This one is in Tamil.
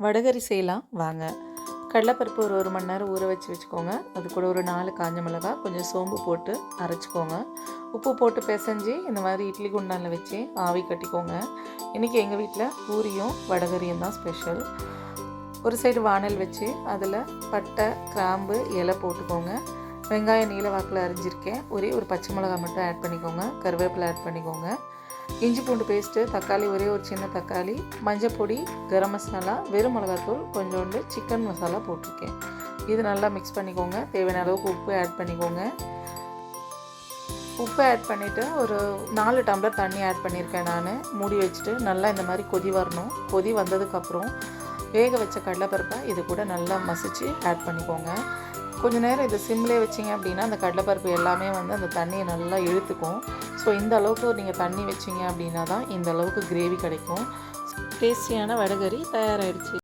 வடகரி செய்யலாம். வாங்க. கடலைப்பருப்பு ஒரு ஒரு மணி நேரம் ஊற வச்சு வச்சுக்கோங்க. அது கூட ஒரு நாலு காஞ்ச மிளகா கொஞ்சம் சோம்பு போட்டு அரைச்சிக்கோங்க. உப்பு போட்டு பிசைஞ்சு இந்த மாதிரி இட்லி குண்டானில் வச்சு ஆவி கட்டிக்கோங்க. இன்றைக்கி எங்கள் வீட்டில் பூரியும் வடகரியும் தான் ஸ்பெஷல். ஒரு சைடு வானல் வச்சு அதில் பட்டை கிராம்பு இலை போட்டுக்கோங்க. வெங்காயம் நீல வாக்கில் அரிஞ்சிருக்கேன். ஒரே ஒரு பச்சை மிளகா மட்டும் ஆட் பண்ணிக்கோங்க. கருவேப்பிலை ஆட் பண்ணிக்கோங்க. இஞ்சி பூண்டு பேஸ்ட்டு தக்காளி ஒரே ஒரு சின்ன தக்காளி மஞ்சப்பொடி கரம் மசாலா வெறும் மிளகாத்தூள் கொஞ்சோண்டு சிக்கன் மசாலா போட்டிருக்கேன். இது நல்லா மிக்ஸ் பண்ணிக்கோங்க. தேவையான அளவுக்கு உப்பு ஆட் பண்ணிக்கோங்க. உப்பு ஆட் பண்ணிவிட்டு ஒரு நாலு டம்ளர் தண்ணி ஆட் பண்ணியிருக்கேன் நான். மூடி வச்சுட்டு நல்லா இந்த மாதிரி கொதி வரணும். கொதி வந்ததுக்கப்புறம் வேக வச்ச கடலைப்பருப்பை இது கூட நல்லா மசிச்சு ஆட் பண்ணிக்கோங்க. கொஞ்சம் நேரம் இதை சிம்லேயே வச்சிங்க அப்படின்னா அந்த கடலைப்பருப்பு எல்லாமே வந்து அந்த தண்ணியை நல்லா இழுத்துக்கும். ஸோ இந்த அளவுக்கு நீங்கள் தண்ணி வச்சிங்க அப்படின்னா தான் இந்த அளவுக்கு கிரேவி கிடைக்கும். டேஸ்டியான வடகரி தயாராகிடுச்சு